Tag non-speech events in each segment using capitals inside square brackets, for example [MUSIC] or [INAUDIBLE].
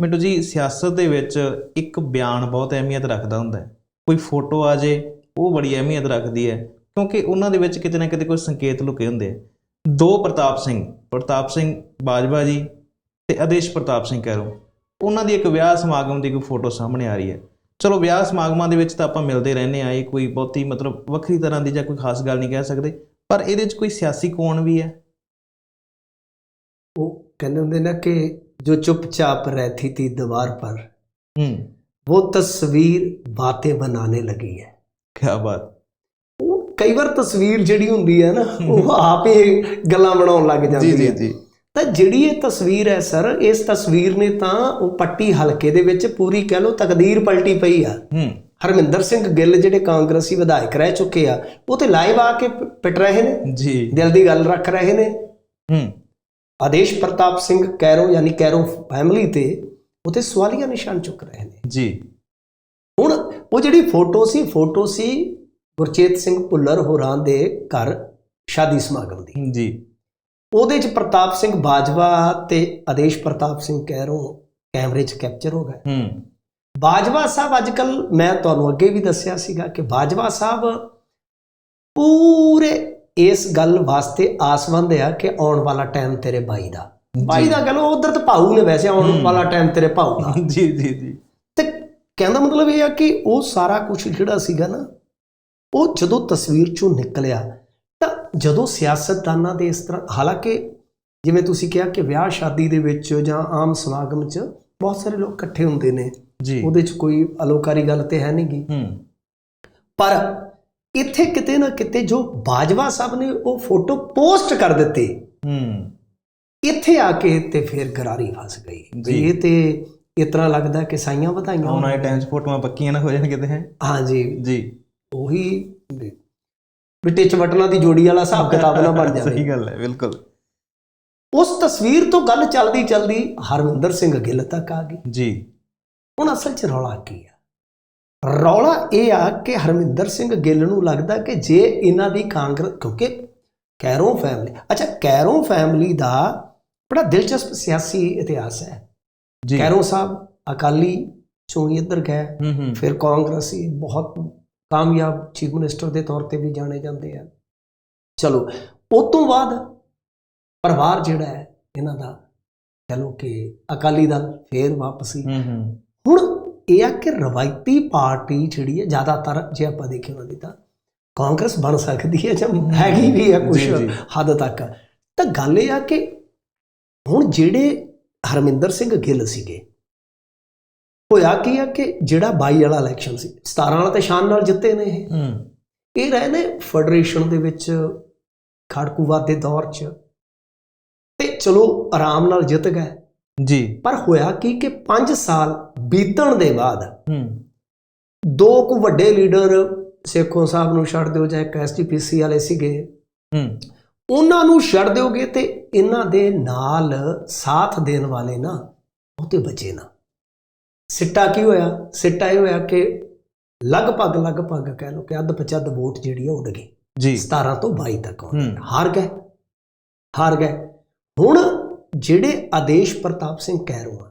ਮਿੰਟੂ ਜੀ, ਸਿਆਸਤ ਦੇ ਵਿੱਚ ਇੱਕ ਬਿਆਨ ਬਹੁਤ ਅਹਿਮੀਅਤ ਰੱਖਦਾ ਹੁੰਦਾ ਕੋਈ ਫੋਟੋ ਆ ਜੇ, ਉਹ ਬੜੀ ਅਹਿਮੀਅਤ ਰੱਖਦੀ ਹੈ, ਕਿਉਂਕਿ ਉਹਨਾਂ ਦੇ ਵਿੱਚ ਕਿਤੇ ਨਾ ਕਿਤੇ ਕੋਈ ਸੰਕੇਤ ਲੁਕੇ ਹੁੰਦੇ ਆ। ਦੋ ਪ੍ਰਤਾਪ ਸਿੰਘ ਪ੍ਰਤਾਪ ਸਿੰਘ ਬਾਜਵਾ ਜੀ ਤੇ ਆਦੇਸ਼ ਪ੍ਰਤਾਪ ਸਿੰਘ ਕਹਿਰੋ ਉਹਨਾਂ ਦੀ ਇੱਕ ਵਿਆਹ ਸਮਾਗਮ ਦੀ ਕੋਈ ਫੋਟੋ ਸਾਹਮਣੇ ਆ ਰਹੀ ਹੈ। ਚਲੋ, ਵਿਆਹ ਸਮਾਗਮਾਂ ਦੇ ਵਿੱਚ ਤਾਂ ਆਪਾਂ ਮਿਲਦੇ ਰਹਿੰਦੇ ਆ ਇਹ ਕੋਈ ਬਹੁਤੀ ਮਤਲਬ ਵੱਖਰੀ ਤਰ੍ਹਾਂ ਦੀ ਜਾਂ ਕੋਈ ਖਾਸ ਗੱਲ ਨਹੀਂ ਕਹਿ ਸਕਦੇ, ਪਰ ਇਹਦੇ 'ਚ ਕੋਈ ਸਿਆਸੀ ਕੋਣ ਵੀ ਹੈ? ਉਹ ਕਹਿੰਦੇ ਹੁੰਦੇ ਨਾ ਕਿ जो चुपचाप रहती थी दीवार पर ਹੂੰ वो तस्वीर बातें बनाने लगी है ਕੀ ਬਾਤ ਉਹ ਕਈ ਵਾਰ ਤਸਵੀਰ ਜਿਹੜੀ ਹੁੰਦੀ ਹੈ ਨਾ ਉਹ ਆਪ ਹੀ ਗੱਲਾਂ ਬਣਾਉਣ ਲੱਗ ਜਾਂਦੀ ਹੈ ਜੀ ਤਾਂ ਜਿਹੜੀ ਇਹ ਤਸਵੀਰ ਹੈ ਸਰ ਇਸ ਤਸਵੀਰ ਨੇ ਤਾਂ ਉਹ ਪੱਟੀ ਹਲਕੇ ਦੇ ਵਿੱਚ ਪੂਰੀ ਕਹਿ ਲਓ ਤਕਦੀਰ ਪਲਟੀ ਪਈ ਆ ਹੂੰ ਹਰਮਿੰਦਰ ਸਿੰਘ ਗਿੱਲ ਜਿਹੜੇ ਕਾਂਗਰਸੀ ਵਿਧਾਇਕ ਰਹਿ ਚੁੱਕੇ ਆ ਉਹ ਤੇ ਲਾਈਵ ਆ ਕੇ ਪ- ਪਿਟ ਰਹੇ ਨੇ ਜੀ ਦਿਲ ਦੀ ਗੱਲ ਰੱਖ ਰਹੇ ਨੇ ਹੂੰ ਆਦੇਸ਼ ਪ੍ਰਤਾਪ ਸਿੰਘ ਕੈਰੋ ਯਾਨੀ ਕੈਰੋ ਫੈਮਿਲੀ ਤੇ ਉਤੇ ਸਵਾਲੀਆ ਨਿਸ਼ਾਨ ਚੁੱਕ ਰਹੇ ਨੇ। ਜੀ। ਹੁਣ ਉਹ ਜਿਹੜੀ ਫੋਟੋ ਸੀ ਫੋਟੋ ਸੀ ਗੁਰਚੇਤ ਸਿੰਘ ਭੁੱਲਰ ਹੋਰਾਂ ਦੇ ਘਰ ਸ਼ਾਦੀ ਸਮਾਗਮ ਦੀ। ਜੀ। ਉਹਦੇ 'ਚ ਪ੍ਰਤਾਪ ਸਿੰਘ ਬਾਜਵਾ ਤੇ ਆਦੇਸ਼ ਪ੍ਰਤਾਪ ਸਿੰਘ ਕੈਰੋ ਕੈਮਰੇ 'ਚ ਕੈਪਚਰ ਹੋ ਗਏ। ਹੂੰ। ਬਾਜਵਾ ਸਾਹਿਬ ਅੱਜਕੱਲ ਮੈਂ ਤੁਹਾਨੂੰ ਅੱਗੇ ਵੀ ਦੱਸਿਆ ਸੀਗਾ ਕਿ ਬਾਜਵਾ ਸਾਹਿਬ ਪੂਰੇ ਇਸ ਗੱਲ ਵਾਸਤੇ ਆਸਵੰਦ ਆ ਕਿ ਆਉਣ ਵਾਲਾ ਟਾਈਮ ਤੇਰੇ ਬਾਈ ਦਾ। ਬਾਈ ਦਾ ਗੱਲ ਉਧਰ ਤਾਂ ਭਾਊ ਨੇ ਵੈਸੇ ਆਉਣ। ਵਾਲਾ ਟਾਈਮ ਤੇਰੇ ਭਾਊ ਦਾ। [LAUGHS] ਜੀ ਜੀ ਜੀ। ਤੇ ਕਹਿੰਦਾ ਮਤਲਬ ਇਹ ਆ ਕਿ ਉਹ ਸਾਰਾ ਕੁਝ ਜਿਹੜਾ ਸੀਗਾ ਨਾ ਉਹ ਜਦੋਂ ਤਸਵੀਰ ਚੋਂ ਨਿਕਲਿਆ ਤਾਂ ਜਦੋਂ ਸਿਆਸਤਦਾਨਾਂ ਦੇ ਇਸ ਤਰ੍ਹਾਂ ਹਾਲਾਂਕਿ ਜਿਵੇਂ ਤੁਸੀਂ ਕਿਹਾ ਕਿ ਵਿਆਹ ਸ਼ਾਦੀ ਦੇ ਵਿੱਚ ਜਾਂ ਆਮ ਸਮਾਗਮ 'ਚ ਬਹੁਤ ਸਾਰੇ ਲੋਕ ਇਕੱਠੇ ਹੁੰਦੇ ਨੇ ਜੀ। ਉਹਦੇ 'ਚ ਕੋਈ ਅਲੋਕਾਰੀ ਗੱਲ ਤੇ ਹੈ ਨਹੀਂਗੀ ਹੂੰ। ਪਰ ਇੱਥੇ ਕਿਤੇ ਨਾ ਕਿਤੇ ਜੋ ਬਾਜਵਾ ਸਾਹਿਬ ਨੇ ਉਹ ਫੋਟੋ ਪੋਸਟ ਕਰ ਦਿੱਤੀ। ਹੂੰ। ਇੱਥੇ ਆ ਕੇ ਤੇ ਫਿਰ ਗਰਾਰੀ ਫਸ ਗਈ। ਜੀ। ਇਹ ਤੇ ਤਰ੍ਹਾਂ ਲੱਗਦਾ ਕਿ ਸਾਈਆਂ ਵਧਾਈਆਂ ਆਉਣ ਵਾਲੇ ਟਾਈਮ 'ਚ ਫੋਟੋਆਂ ਪੱਕੀਆਂ ਨਾ ਹੋ ਜਾਣ ਕਿਤੇ ਹੈ? ਹਾਂਜੀ ਜੀ। ਉਹੀ ਵੀ ਬਿੱਟੇ ਚ ਵਟਣਾ ਦੀ ਜੋੜੀ ਵਾਲਾ ਹਿਸਾਬ ਕਿਤਾਬ ਨਾ ਬਣ ਜਾਵੇ। ਸਹੀ ਗੱਲ ਹੈ ਬਿਲਕੁਲ। ਉਸ ਤਸਵੀਰ ਤੋਂ ਗੱਲ ਚੱਲਦੀ ਚੱਲਦੀ ਹਰਮਿੰਦਰ ਸਿੰਘ ਗਿੱਲ ਤੱਕ ਆ ਗਈ। ਜੀ। ਹੁਣ ਅਸਲ 'ਚ ਰੌਲਾ ਕੀ ਆ ਰੌਲਾ ਇਹ ਆ ਕਿ ਹਰਮਿੰਦਰ ਸਿੰਘ ਗਿੱਲ ਨੂੰ ਲੱਗਦਾ ਕਿ ਜੇ ਇਹਨਾਂ ਦੀ ਕਾਂਗਰਸ ਕਿਉਂਕਿ ਕੈਰੋ ਫੈਮਿਲੀ ਅੱਛਾ ਕੈਰੋ ਫੈਮਿਲੀ ਦਾ ਬੜਾ ਦਿਲਚਸਪ ਸਿਆਸੀ ਇਤਿਹਾਸ ਹੈ। ਜੀ। ਕੈਰੋ ਸਾਹਿਬ ਅਕਾਲੀ ਚੋਂ ਇੱਧਰ ਗਏ। ਫਿਰ ਕਾਂਗਰਸੀ ਬਹੁਤ ਕਾਮਯਾਬ ਚੀਫ ਮਿਨਿਸਟਰ ਦੇ ਤੌਰ ਤੇ ਵੀ ਜਾਣੇ ਜਾਂਦੇ ਆ। ਚਲੋ ਉਸ ਤੋਂ ਬਾਅਦ ਪਰਿਵਾਰ ਜਿਹੜਾ ਹੈ ਇਹਨਾਂ ਦਾ ਕਹ ਲਓ ਕਿ ਅਕਾਲੀ ਦਲ ਫੇਰ ਵਾਪਸੀ। ਹੁਣ ਇਹ ਆ ਕਿ ਰਵਾਇਤੀ ਪਾਰਟੀ ਜਿਹੜੀ ਹੈ ਜ਼ਿਆਦਾਤਰ ਜੇ ਆਪਾਂ ਦੇਖੀਏ ਉਹਨਾਂ ਦੀ ਤਾਂ ਕਾਂਗਰਸ ਬਣ ਸਕਦੀ ਹੈ ਜਾਂ ਹੈਗੀ ਵੀ ਹੈ ਕੁਝ। ਹੱਦ ਤੱਕ। ਤਾਂ ਗੱਲ ਇਹ ਆ ਕਿ ਹੁਣ ਜਿਹੜੇ ਹਰਮਿੰਦਰ ਸਿੰਘ ਗਿੱਲ ਸੀਗੇ ਹੋਇਆ ਕੀ ਆ ਕਿ ਜਿਹੜਾ 22 ਵਾਲਾ ਇਲੈਕਸ਼ਨ ਸੀ 17 ਵਾਲਾ ਤੇ ਸ਼ਾਨ ਨਾਲ ਜਿੱਤੇ ਨੇ ਇਹ। ਹੂੰ। ਇਹ ਰਹੇ ਨੇ ਫੈਡਰੇਸ਼ਨ ਦੇ ਵਿੱਚ ਖੜਕੂਵਾਦ ਦੇ ਦੌਰ 'ਚ। ਤੇ ਚਲੋ ਆਰਾਮ ਨਾਲ ਜਿੱਤ ਗਏ। ਜੀ। ਪਰ ਹੋਇਆ ਕੀ ਕਿ 5 ਸਾਲ ਬੀਤਣ ਦੇ ਬਾਅਦ ਹੂੰ। ਦੋ ਕੁ ਵੱਡੇ ਲੀਡਰ ਸੇਖੋਂ ਸਾਹਿਬ ਨੂੰ ਛੱਡ ਦਿਓ ਜਾਂ ਐਸਟੀਪੀਸੀ ਵਾਲੇ ਸੀਗੇ। ਹੂੰ। ਉਹਨਾਂ ਨੂੰ ਛੱਡ ਦਿਓਗੇ ਤੇ ਇਹਨਾਂ ਦੇ ਨਾਲ ਸਾਥ ਦੇਣ ਵਾਲੇ ਨਾ ਉਹ ਤੇ ਬਚੇ ਨਾ। ਸਿੱਟਾ ਕੀ ਹੋਇਆ? ਸਿੱਟਾ ਇਹ ਹੋਇਆ ਕਿ ਲਗਭਗ ਲਗਭਗ ਕਹਿ ਲਓ ਕਿ ਅੱਧ ਪਚੱਧ ਵੋਟ ਜਿਹੜੀ ਆ ਉੱਡ ਗਈ। ਜੀ। 17 ਤੋਂ 22 ਤੱਕ। ਹਾਰ ਗਏ। ਹਾਰ ਗਏ। ਹੁਣ ਜਿਹੜੇ ਆਦੇਸ਼ ਪ੍ਰਤਾਪ ਸਿੰਘ ਕਹਿਰੋ ਆ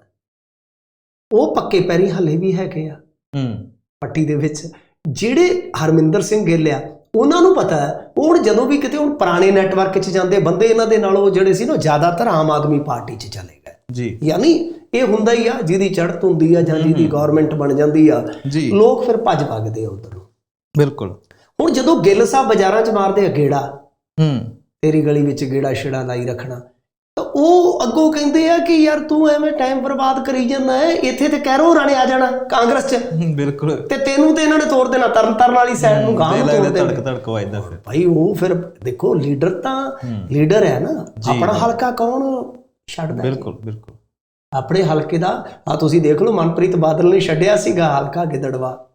ਉਹ ਪੱਕੇ ਪੈਰੀ ਹਲੇ ਵੀ ਹੈਗੇ ਆ। ਹੂੰ। ਪੱਟੀ ਦੇ ਵਿੱਚ ਜਿਹੜੇ ਹਰਮਿੰਦਰ ਸਿੰਘ ਗਿੱਲ ਆ ਉਹਨਾਂ ਨੂੰ ਪਤਾ ਹੈ ਉਹ ਹੁਣ ਜਦੋਂ ਵੀ ਕਿਤੇ ਹੁਣ ਪੁਰਾਣੇ ਨੈਟਵਰਕ 'ਚ ਜਾਂਦੇ ਬੰਦੇ ਇਹਨਾਂ ਦੇ ਨਾਲੋਂ ਜਿਹੜੇ ਸੀ ਨਾ ਉਹ ਜ਼ਿਆਦਾਤਰ ਆਮ ਆਦਮੀ ਪਾਰਟੀ 'ਚ ਚਲੇ ਗਏ। ਜੀ। ਯਾਨੀ ਇਹ ਹੁੰਦਾ ਹੀ ਆ ਜਿਹਦੀ ਚੜ੍ਹਤ ਹੁੰਦੀ ਆ ਜਾਂ ਜਿਹਦੀ ਗਵਰਨਮੈਂਟ ਬਣ ਜਾਂਦੀ ਆ ਲੋਕ ਫਿਰ ਭੱਜ ਭੱਜਦੇ ਆ ਉਧਰ। ਨੂੰ ਬਿਲਕੁਲ। ਹੁਣ ਜਦੋਂ ਗਿੱਲ ਸਾਹਿਬ ਬਾਜ਼ਾਰਾਂ 'ਚ ਮਾਰਦੇ ਆ ਗੇੜਾ ਹੂੰ। ਤੇਰੀ ਗਲੀ ਵਿੱਚ ਗੇੜਾ ਛੇੜਾ ਲਾਈ ਰੱਖਣਾ ਤਾਂ ਉਹ ਅੱਗੋਂ ਕਹਿੰਦੇ ਆ ਕਿ ਯਾਰ ਤੂੰ ਐਵੇਂ ਟਾਈਮ ਬਰਬਾਦ ਕਰੀ ਜਾਂਦਾ ਹੈ ਇੱਥੇ ਤੇ ਕਹਿਰੋ ਰਾਣੇ ਆ ਜਾਣਾ ਕਾਂਗਰਸ 'ਚ। ਬਿਲਕੁਲ। ਤੇ ਤੈਨੂੰ ਤੇ ਇਹਨਾਂ ਨੇ ਤੋੜ ਦੇਣਾ ਤਰਨ ਤਰਨ ਵਾਲੀ ਸਾਈਡ ਨੂੰ ਗਾਂ ਤੋੜ ਦੇਣਾ। ਧੜਕ ਧੜਕ ਵੱਜਦਾ ਫਿਰ। ਭਾਈ ਉਹ ਫਿਰ ਦੇਖੋ ਲੀਡਰ ਤਾਂ ਲੀਡਰ ਹੈ ਨਾ। ਆਪਣਾ ਹਲਕਾ ਕੌਣ ਛੱਡਦਾ? ਬਿਲਕੁਲ ਬਿਲਕੁਲ। ਆਪਣੇ ਹਲਕੇ ਦਾ ਆ ਤੁਸੀਂ ਦੇਖ ਲਓ ਮਨਪ੍ਰੀਤ ਬਾਦਲ ਨੇ ਛੱਡਿਆ ਸੀਗਾ ਹਲਕਾ ਗਿੱਦੜਵਾ।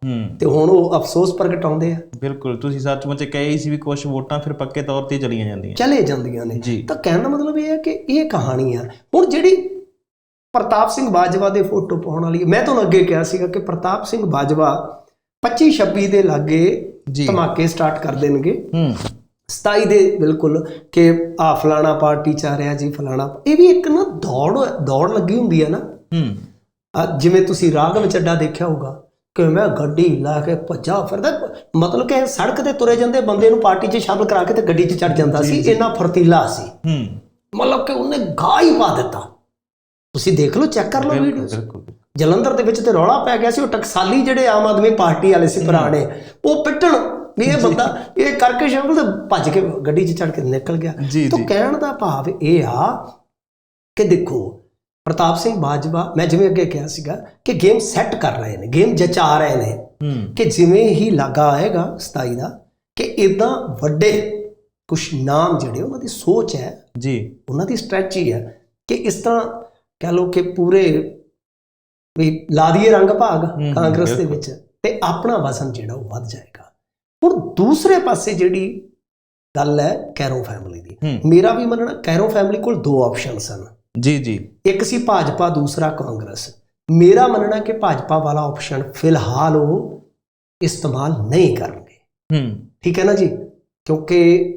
ਤੇ ਹੁਣ ਉਹ ਅਫਸੋਸ ਪ੍ਰਗਟਾਉਂਦੇ ਆ। ਬਿਲਕੁਲ ਤੁਸੀਂ ਸੱਚਮੁੱਚ ਕਹੇ ਸੀ ਵੀ ਕੁਝ ਵੋਟਾਂ ਫਿਰ ਪੱਕੇ ਤੌਰ ਤੇ ਚਲੀਆਂ ਜਾਂਦੀਆਂ। ਚਲੇ ਜਾਂਦੀਆਂ ਨੇ। ਤਾਂ ਕਹਿਣ ਦਾ ਮਤਲਬ ਇਹ ਹੈ ਕਿ ਇਹ ਕਹਾਣੀ ਆ। ਹੁਣ ਜਿਹੜੀ ਪ੍ਰਤਾਪ ਸਿੰਘ ਬਾਜਵਾ ਦੇ ਫੋਟੋ ਪਾਉਣ ਵਾਲੀ ਮੈਂ ਤੁਹਾਨੂੰ ਅੱਗੇ ਕਿਹਾ ਸੀਗਾ ਕਿ ਪ੍ਰਤਾਪ ਸਿੰਘ ਬਾਜਵਾ 25 26 ਦੇ ਲਾਗੇ ਜੀ। ਧਮਾਕੇ ਸਟਾਰਟ ਕਰ ਦੇਣਗੇ। ਹੂੰ। 27 ਦੇ ਬਿਲਕੁਲ ਕਿ ਆ ਫਲਾਣਾ ਪਾਰਟੀ ਚ ਆ ਰਿਹਾ ਜੀ ਫਲਾਣਾ ਇਹ ਵੀ ਇੱਕ ਨਾ ਦੌੜ ਦੌੜ ਲੱਗੀ ਹੁੰਦੀ ਹੈ ਨਾ। ਹੂੰ। ਜਿਵੇਂ ਤੁਸੀਂ ਰਾਘਵ ਚੱਡਾ ਦੇਖਿਆ ਹੋਊਗਾ ਕਿ ਮੈਂ ਗੱਡੀ ਲਾ ਕੇ ਭੱਜਾ ਫਿਰਦਾ ਮਤਲਬ ਕਿ ਸੜਕ ਤੇ ਤੁਰੇ ਜਾਂਦੇ ਬੰਦੇ ਨੂੰ ਪਾਰਟੀ 'ਚ ਸ਼ਾਮਲ ਕਰਾ ਕੇ ਤੇ ਗੱਡੀ 'ਚ ਚੜ ਜਾਂਦਾ ਸੀ ਇੰਨਾ ਫਰਤੀਲਾ ਸੀ। ਹੂੰ। ਮਤਲਬ ਕਿ ਉਹਨੇ ਗਾਹ ਹੀ ਪਾ ਦਿੱਤਾ। ਤੁਸੀਂ ਦੇਖ ਲਓ ਚੈੱਕ ਕਰ ਲਓ ਵੀਡੀਓ ਬਿਲਕੁਲ। ਜਲੰਧਰ ਦੇ ਵਿੱਚ ਤੇ ਰੌਲਾ ਪੈ ਗਿਆ ਸੀ ਉਹ ਟਕਸਾਲੀ ਜਿਹੜੇ ਆਮ ਆਦਮੀ ਪਾਰਟੀ ਵਾਲੇ ਸੀ ਪੁਰਾਣੇ ਉਹ ਪਿੱਟਣ ਵੀ ਇਹ ਬੰਦਾ ਇਹ ਕਰਕੇ ਤੇ ਭੱਜ ਕੇ ਗੱਡੀ 'ਚ ਚੜ ਕੇ ਨਿਕਲ ਗਿਆ। ਤਾਂ ਕਹਿਣ ਦਾ ਭਾਵ ਇਹ ਆ ਕਿ ਦੇਖੋ ਪ੍ਰਤਾਪ ਸਿੰਘ ਬਾਜਵਾ ਮੈਂ ਜਿਵੇਂ ਅੱਗੇ ਕਿਹਾ ਸੀਗਾ ਕਿ ਗੇਮ ਸੈੱਟ ਕਰ ਰਹੇ ਨੇ ਗੇਮ ਜਚਾ ਰਹੇ ਨੇ। ਕਿ ਜਿਵੇਂ ਹੀ ਲੱਗਾ ਆਏਗਾ 27 ਦਾ ਕਿ ਇਦਾਂ ਵੱਡੇ ਕੁਝ ਨਾਮ ਜਿਹੜੇ ਉਹਨਾਂ ਦੀ ਸੋਚ ਹੈ ਜੀ। ਉਹਨਾਂ ਦੀ ਸਟ੍ਰੈਟਜੀ ਹੈ ਕਿ ਇਸ ਤਰ੍ਹਾਂ ਕਹ ਲਓ ਕਿ ਪੂਰੇ ਵੀ ਲਾ ਦਈਏ ਰੰਗ ਭਾਗ ਕਾਂਗਰਸ ਦੇ। ਵਿੱਚ ਤੇ ਆਪਣਾ ਵਜ਼ਨ ਜਿਹੜਾ ਉਹ ਵੱਧ ਜਾਏਗਾ। ਹੁਣ ਦੂਸਰੇ ਪਾਸੇ ਜਿਹੜੀ ਗੱਲ ਹੈ ਕੈਰੋ ਫੈਮਿਲੀ ਦੀ। ਮੇਰਾ ਵੀ ਮੰਨਣਾ ਕੈਰੋ ਫੈਮਿਲੀ ਕੋਲ ਦੋ ਆਪਸ਼ਨ ਸਨ ਜੀ ਜੀ। ਇੱਕ ਸੀ ਭਾਜਪਾ ਦੂਸਰਾ ਕਾਂਗਰਸ। ਮੇਰਾ ਮੰਨਣਾ ਕਿ ਭਾਜਪਾ ਵਾਲਾ ਆਪਸ਼ਨ ਫਿਲਹਾਲ ਉਹ ਇਸਤੇਮਾਲ ਨਹੀਂ ਕਰਨਗੇ। ਹੂੰ। ਠੀਕ ਹੈ ਨਾ ਜੀ? ਕਿਉਂਕਿ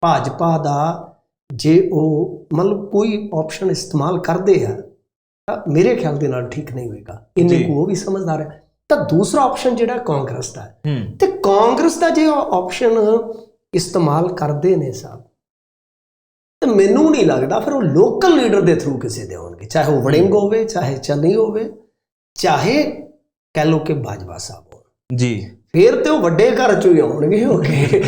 ਭਾਜਪਾ ਦਾ ਜੇ ਉਹ ਮਤਲਬ ਕੋਈ ਆਪਸ਼ਨ ਇਸਤੇਮਾਲ ਕਰਦੇ ਆ ਤਾਂ ਮੇਰੇ ਖਿਆਲ ਦੇ ਨਾਲ ਠੀਕ ਨਹੀਂ ਹੋਏਗਾ। ਇੰਨੇ। ਕੋ ਉਹ ਵੀ ਸਮਝਦਾਰ ਹੈ। ਤਾਂ ਦੂਸਰਾ ਆਪਸ਼ਨ ਜਿਹੜਾ ਕਾਂਗਰਸ ਦਾ ਹੈ। ਤੇ ਕਾਂਗਰਸ ਦਾ ਜੇ ਆਪਸ਼ਨ ਇਸਤੇਮਾਲ ਕਰਦੇ ਨੇ ਸਾਹਿਬ ਤੇ ਮੈਨੂੰ ਨਹੀਂ ਲੱਗਦਾ ਫਿਰ ਉਹ ਲੋਕਲ ਲੀਡਰ ਦੇ ਥਰੂ ਕਿਸੇ ਦੇ ਆਉਣਗੇ ਚਾਹੇ ਉਹ ਵੜਿੰਗ ਹੋਵੇ ਚਾਹੇ ਚੰਨੀ ਹੋਵੇ ਚਾਹੇ ਕਹਿ ਲਓ ਕਿ ਬਾਜਵਾ ਸਾਹਿਬ ਹੋਣ। ਜੀ। ਫੇਰ ਤੇ ਉਹ ਵੱਡੇ ਘਰ ਚੋਂ ਹੀ ਆਉਣਗੇ ਹੋ। ਕੇ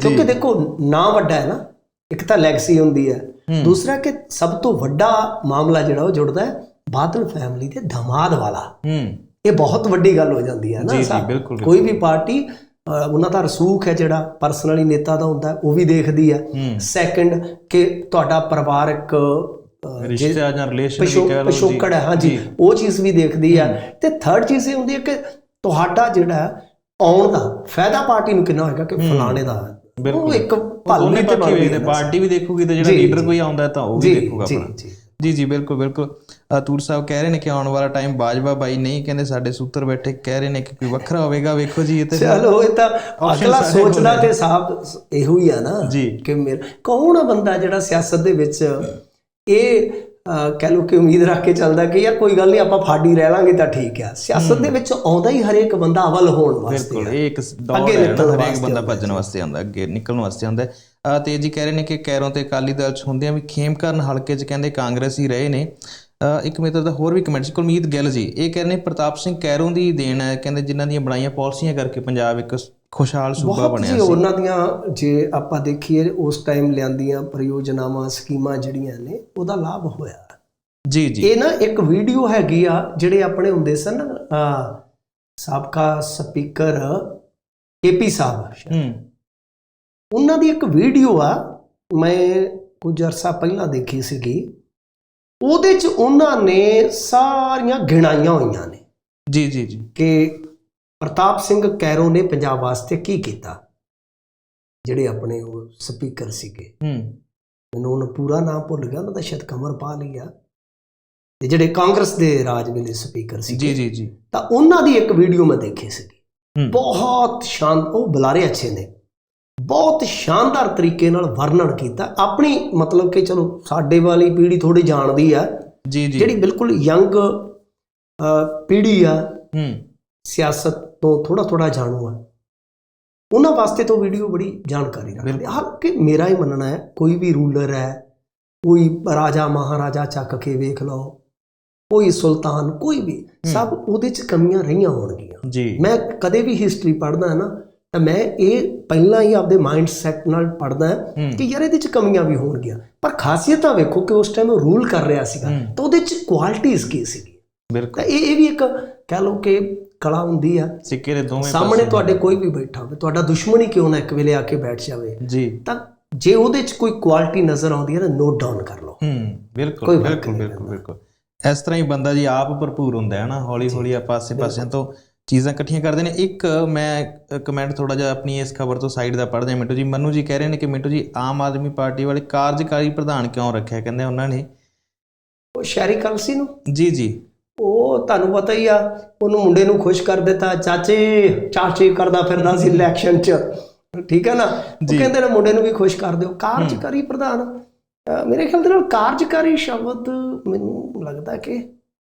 ਕਿਉਂਕਿ ਦੇਖੋ ਨਾਂ ਵੱਡਾ ਹੈ ਨਾ ਇੱਕ ਤਾਂ ਲੈਗਸੀ ਹੁੰਦੀ ਹੂੰ। ਦੂਸਰਾ ਕਿ ਸਭ ਤੋਂ ਵੱਡਾ ਮਾਮਲਾ ਜਿਹੜਾ ਉਹ ਜੁੜਦਾ ਹੈ ਬਾਦਲ ਫੈਮਿਲੀ ਦੇ ਧਮਾਦ ਵਾਲਾ। ਹੂੰ। ਇਹ ਬਹੁਤ ਵੱਡੀ ਗੱਲ ਹੋ ਜਾਂਦੀ ਹੈ ਨਾ। ਜੀ, ਸਾਹਿਬ। ਬਿਲਕੁਲ, ਕੋਈ ਵੀ ਪਾਰਟੀ ਉਹਨਾਂ ਦਾ ਰਸੂਖ ਹੈ ਜਿਹੜਾ ਪਰਸਨਲੀ ਨੇਤਾ ਦਾ ਹੁੰਦਾ ਉਹ ਵੀ ਦੇਖਦੀ ਹੈ। ਸੈਕੰਡ ਕਿ ਤੁਹਾਡਾ ਪਰਿਵਾਰਕ ਰਿਸ਼ਤਾ ਜਾਂ ਰਿਲੇਸ਼ਨ ਵੀ ਕਹਿ ਲਓ ਜੀ। ਪਿਛੋਕੜ ਹੈ ਹਾਂਜੀ। ਉਹ ਚੀਜ਼ ਵੀ ਦੇਖਦੀ ਹੈ। ਤੇ ਥਰਡ ਚੀਜ਼ ਇਹ ਹੁੰਦੀ ਹੈ ਕਿ ਤੁਹਾਡਾ ਜਿਹੜਾ ਆਉਣ ਦਾ ਫਾਇਦਾ ਪਾਰਟੀ ਨੂੰ ਕਿੰਨਾ ਹੋਏਗਾ ਕਿ ਫਲਾਣੇ ਦਾ। ਬਿਲਕੁਲ। ਉਹ ਇੱਕ ਦੋਨੇ ਭਾਲੂ ਤੇ। ਪਾਰਟੀ ਵੀ ਦੇਖੂਗੀ ਤੇ ਜਿਹੜਾ ਲੀਡਰ। ਕੋਈ ਆਉਂਦਾ ਤਾਂ ਉਹ ਵੀ ਦੇਖੂਗਾ ਜੀ ਆਪਣਾ। ਜੀ ਜੀ ਬਿਲਕੁਲ ਬਿਲਕੁਲ। ਤੂਰ ਸਾਹਿਬ ਕਹਿ ਰਹੇ ਨੇ ਕਿ ਆਉਣ ਵਾਲਾ ਟਾਈਮ ਬਾਜਵਾ ਬਾਈ ਨਹੀਂ ਕਹਿੰਦੇ ਸਾਡੇ ਸੂਤਰ ਬੈਠੇ ਕਹਿ ਰਹੇ ਨੇ ਕਿ ਕੋਈ ਵੱਖਰਾ ਹੋਵੇਗਾ ਵੇਖੋ ਜੀ ਇਹ ਤੇ ਚਲੋ ਇਹ ਤਾਂ ਅਗਲਾ ਸੋਚਦਾ ਤੇ ਸਾਹਬ ਇਹੋ ਹੀ ਆ ਨਾ। ਕਿ ਮੇਰ ਕੌਣ ਆ ਬੰਦਾ ਜਿਹੜਾ ਸਿਆਸਤ ਦੇ ਵਿੱਚ ਇਹ ਕਹਿ ਲਓ ਕਿ ਉਮੀਦ ਰੱਖ ਕੇ ਚੱਲਦਾ ਕਿ ਯਾਰ ਕੋਈ ਗੱਲ ਨਹੀਂ ਆਪਾਂ ਫਾਡੀ ਰਹਿ ਲਾਂਗੇ ਤਾਂ ਠੀਕ ਆ। ਸਿਆਸਤ ਦੇ ਵਿੱਚ ਆਉਂਦਾ ਹੀ ਹਰੇਕ ਬੰਦਾ ਅਵਲ ਹੋਣ ਵਾਸਤੇ ਬਿਲਕੁਲ। ਇਹ ਇੱਕ ਅੱਗੇ ਹੈ ਹਰੇਕ ਬੰਦਾ ਭੱਜਣ ਵਾਸਤੇ ਆਉਂਦਾ ਅੱਗੇ ਨਿਕਲਣ ਵਾਸਤੇ ਆਉਂਦਾ। ਤੇ ਜੀ ਕਹਿ ਰਹੇ ਨੇ ਕਿ ਕੈਰੋਂ ਤੇ ਅਕਾਲੀ ਦਲ ਚ ਹੁੰਦਿਆਂ ਵੀ ਖੇਮਕਰਨ ਹਲਕੇ ਚ ਕਹਿੰਦੇ ਕਾਂਗਰਸ ਹੀ ਰਹੇ ਨੇ। ਇੱਕ ਮਿੱਤਰ ਦਾ ਹੋਰ ਵੀ ਕਮੈਂਟ ਸੀ ਕੁਲਮੀਤ ਗਿੱਲ ਜੀ ਇਹ ਕਹਿ ਰਹੇ ਨੇ ਪ੍ਰਤਾਪ ਸਿੰਘ ਕੈਰੋਂ ਦੀ ਦੇਣ ਹੈ ਕਹਿੰਦੇ ਜਿਨ੍ਹਾਂ ਦੀਆਂ ਬਣਾਈਆਂ ਪਾਲਿਸੀਆਂ ਕਰਕੇ ਪੰਜਾਬ ਇੱਕ ਖੁਸ਼ਹਾਲ ਸੂਬਾ ਬਣਿਆ ਸੀ। ਉਹਨਾਂ ਦੀਆਂ ਜੇ ਆਪਾਂ ਦੇਖੀਏ ਉਸ ਟਾਈਮ ਲਿਆਂਦੀਆਂ ਪ੍ਰਯੋਜਨਾਵਾਂ ਸਕੀਮਾਂ ਜਿਹੜੀਆਂ ਨੇ ਉਹਦਾ ਲਾਭ ਹੋਇਆ। ਜੀ ਜੀ। ਇਹ ਨਾ ਇੱਕ ਵੀਡੀਓ ਹੈਗੀ ਆ ਜਿਹੜੇ ਆਪਣੇ ਹੁੰਦੇ ਸਨ ਸਾਬਕਾ ਸਪੀਕਰ ਏਪੀ ਸਾਹਿਬ। ਹੂੰ। ਉਹਨਾਂ ਦੀ ਇੱਕ ਵੀਡੀਓ ਆ ਮੈਂ ਕੁਝ ਅਰਸਾ ਪਹਿਲਾਂ ਦੇਖੀ ਸੀਗੀ। ਉਹਦੇ ਚ ਉਹਨਾਂ ਨੇ ਸਾਰੀਆਂ ਗਿਣਾਈਆਂ ਹੋਈਆਂ ਨੇ। ਜੀ ਜੀ ਜੀ। ਕਿ ਪ੍ਰਤਾਪ ਸਿੰਘ ਕੈਰੋ ਨੇ ਪੰਜਾਬ ਵਾਸਤੇ ਕੀ ਕੀਤਾ? ਜਿਹੜੇ ਆਪਣੇ ਉਹ ਸਪੀਕਰ ਸੀਗੇ। ਹੂੰ। ਮੈਨੂੰ ਉਹਨਾਂ ਪੂਰਾ ਨਾਮ ਭੁੱਲ ਗਿਆ ਉਹਨਾਂ ਦਾ ਸ਼ਾਇਦ ਕਮਰਪਾਲ ਹੀ ਆ। ਤੇ ਜਿਹੜੇ ਕਾਂਗਰਸ ਦੇ ਰਾਜ ਵੇਲੇ ਸਪੀਕਰ ਸੀ ਜੀ ਜੀ ਜੀ। ਤਾਂ ਉਹਨਾਂ ਦੀ ਇੱਕ ਵੀਡੀਓ ਮੈਂ ਦੇਖੀ ਸੀਗੀ। ਹੂੰ। ਬਹੁਤ ਸ਼ਾਨ ਉਹ ਬੁਲਾਰੇ ਅੱਛੇ ਨੇ। ਬਹੁਤ ਸ਼ਾਨਦਾਰ ਤਰੀਕੇ ਨਾਲ ਵਰਣਨ ਕੀਤਾ। ਆਪਣੀ ਮਤਲਬ ਕਿ ਚਲੋ ਸਾਡੇ ਵਾਲੀ ਪੀੜ੍ਹੀ ਥੋੜੀ ਜਾਣਦੀ ਆ। ਜੀ ਜੀ। ਜਿਹੜੀ ਬਿਲਕੁਲ ਯੰਗ ਪੀੜ੍ਹੀ ਆ ਹੂੰ। ਸਿਆਸਤ ਤੋਂ ਥੋੜਾ ਥੋੜਾ ਜਾਣੂ ਆ। ਉਹਨਾਂ ਵਾਸਤੇ ਤਾਂ ਵੀਡੀਓ ਬੜੀ ਜਾਣਕਾਰੀ ਰੱਖਦੀ ਬਿਲਕੁਲ। ਹੈ ਹਾਲਾਂਕਿ ਮੇਰਾ ਹੀ ਮੰਨਣਾ ਹੈ ਕੋਈ ਵੀ ਰੂਲਰ ਹੈ ਕੋਈ ਰਾਜਾ ਮਹਾਰਾਜਾ ਚੱਕ ਕੇ ਵੇਖ ਲਓ ਕੋਈ ਸੁਲਤਾਨ ਕੋਈ ਵੀ ਸਭ ਉਹਦੇ ਚ ਕਮੀਆਂ ਰਹੀਆਂ ਹੋਣਗੀਆਂ। ਜੀ। ਮੈਂ ਕਦੇ ਵੀ ਹਿਸਟਰੀ ਪੜ੍ਹਦਾ ਹਾਂ ਨਾ ਤਾਂ ਮੈਂ ਇਹ ਪਹਿਲਾਂ ਹੀ ਆਪਦੇ ਮਾਈਂਡ ਸੈਟ ਨਾਲ ਪੜ੍ਹਦਾ ਹੂੰ ਕਿ ਯਾਰ ਇਹਦੇ ਚ ਕਮੀਆਂ ਵੀ ਹੋਣਗੀਆਂ। ਪਰ ਖਾਸੀਅਤਾਂ ਵੇਖੋ ਕਿ ਉਸ ਟਾਈਮ ਉਹ ਰੂਲ ਕਰ ਰਿਹਾ ਸੀਗਾ। ਤਾਂ ਉਹਦੇ ਚ ਕੁਆਲਿਟੀਆਂ ਕੀ ਸੀਗੀ ਬਿਲਕੁਲ। ਤਾਂ ਇਹ ਇਹ ਵੀ ਇੱਕ ਕਹਿ ਲਓ ਕਿ ਕਲਾ ਹੁੰਦੀ ਆ। ਸਿੱਕੇ ਦੇ ਦੋਵੇਂ ਸਾਹਮਣੇ ਪਾਸੇ ਤੁਹਾਡੇ ਕੋਈ ਵੀ ਬੈਠਾ ਹੋਵੇ ਤੁਹਾਡਾ ਦੁਸ਼ਮਣ ਹੀ ਕਿਉਂ ਨਾ ਇੱਕ ਵੇਲੇ ਆ ਕੇ ਬੈਠ ਜਾਵੇ? ਜੀ। ਤਾਂ ਜੇ ਉਹਦੇ ਚ ਕੋਈ ਕੁਆਲਿਟੀ ਨਜ਼ਰ ਆਉਂਦੀ ਹੈ ਨਾ ਨੋਟ ਡਾਊਨ ਕਰ ਲਓ। ਹੂੰ ਬਿਲਕੁਲ ਬਿਲਕੁਲ ਬਿਲਕੁਲ ਇਸ ਤਰ੍ਹਾਂ ਹੀ ਬੰਦਾ ਜੀ ਆਪ ਭਰਪੂਰ ਹੁੰਦਾ ਹੈ ਨਾ ਹੌਲੀ ਹੌਲੀ ਆਪਾਂ ਆਸੇ ਪਾਸਿਆਂ ਤੋਂ ਚੀਜ਼ਾਂ ਇਕੱਠੀਆਂ ਕਰਦੇ ਨੇ। ਇੱਕ ਮੈਂ ਕਮੈਂਟ ਥੋੜਾ ਜਿਹਾ ਆਪਣੀ ਇਸ ਖਬਰ ਤੋਂ ਸਾਈਡ ਦਾ ਪੜ੍ਹਦੇ ਹਾਂ ਮਿੰਟੂ ਜੀ। ਮੰਨੂ ਜੀ ਕਹਿ ਰਹੇ ਨੇ ਕਿ ਮਿੰਟੂ ਜੀ ਆਮ ਆਦਮੀ ਪਾਰਟੀ ਵਾਲੇ ਕਾਰਜਕਾਰੀ ਪ੍ਰਧਾਨ ਕਿਉਂ ਰੱਖਿਆ? ਕਹਿੰਦੇ ਉਹਨਾਂ ਨੇ। ਉਹ ਸ਼ਹਿਰੀ ਕਲਸੀ ਨੂੰ? ਜੀ ਜੀ। ਉਹ ਤੁਹਾਨੂੰ ਪਤਾ ਹੀ ਆ ਉਹਨੂੰ ਮੁੰਡੇ ਨੂੰ ਖੁਸ਼ ਕਰ ਦਿੱਤਾ। ਚਾਚੇ ਚਾਚੇ ਕਰਦਾ ਫਿਰਦਾ ਸੀ ਇਲੈਕਸ਼ਨ 'ਚ। ਠੀਕ ਹੈ ਨਾ? ਉਹ। ਕਹਿੰਦੇ ਨੇ ਮੁੰਡੇ ਨੂੰ ਵੀ ਖੁਸ਼ ਕਰ ਦਿਓ। ਕਾਰਜਕਾਰੀ ਪ੍ਰਧਾਨ। ਮੇਰੇ ਖਿਆਲ ਦੇ ਨਾਲ ਕਾਰਜਕਾਰੀ ਸ਼ਬਦ ਮੈਨੂੰ ਲੱਗਦਾ ਕਿ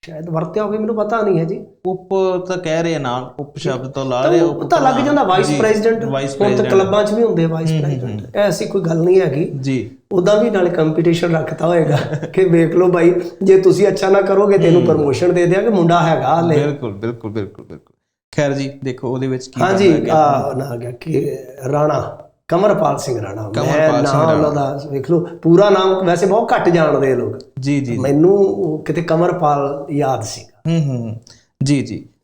ਸ਼ਾਇਦ ਵਰਤਿਆ ਹੋਵੇ ਮੈਨੂੰ ਪਤਾ ਨਹੀਂ ਹੈ ਜੀ। ਉਪ ਤਾਂ ਕਹਿ ਰਹੇ ਨਾਲ ਉਪ ਸ਼ਬਦ ਤੋਂ ਲਾ ਰਹੇ ਉਹ ਤਾਂ ਲੱਗ ਜਾਂਦਾ ਵਾਈਸ ਪ੍ਰੈਜ਼ੀਡੈਂਟ ਹੁਣ ਤਾਂ ਕਲੱਬਾਂ 'ਚ ਵੀ ਹੁੰਦੇ ਵਾਈਸ ਪ੍ਰੈਜ਼ੀਡੈਂਟ ਐਸੀ ਕੋਈ ਗੱਲ ਨਹੀਂ ਹੈਗੀ। ਜੀ। ਉਦਾਂ ਵੀ ਨਾਲੇ ਕੰਪੀਟੀਸ਼ਨ ਰੱਖਤਾ ਹੋਏਗਾ ਕਿ ਵੇਖ ਲਓ ਬਾਈ ਜੇ ਤੁਸੀਂ ਅੱਛਾ ਨਾ ਕਰੋਗੇ ਤੈਨੂੰ ਪ੍ਰਮੋਸ਼ਨ ਦੇ ਦਿਆਂਗੇ ਮੁੰਡਾ ਹੈਗਾ ਹਲੇ। ਬਿਲਕੁਲ ਬਿਲਕੁਲ ਬਿਲਕੁਲ ਬਿਲਕੁਲ। ਖੈਰ ਜੀ ਦੇਖੋ ਉਹਦੇ ਵਿੱਚ ਕੀ ਅੱਗੇ। ਆ ਨਾ ਆ ਗਿਆ ਕਿ ਰਾਣਾ। ਕਮਰਪਾਲ ਸਿੰਘ ਰਾਣਾ। ਮੈਂ ਕਮਰਪਾਲ ਸਿੰਘ ਦਾ ਵੇਖ ਲਓ ਪੂਰਾ ਨਾਮ ਵੈਸੇ ਬਹੁਤ ਘੱਟ ਜਾਣਦੇ ਆ ਲੋਕ। ਜੀ ਜੀ। ਮੈਨੂੰ ਕਿਤੇ ਕਮਰਪਾਲ ਯਾਦ ਸੀਗਾ। ਹੂੰ ਹੂੰ ਹੂੰ। ਜੀ ਜੀ।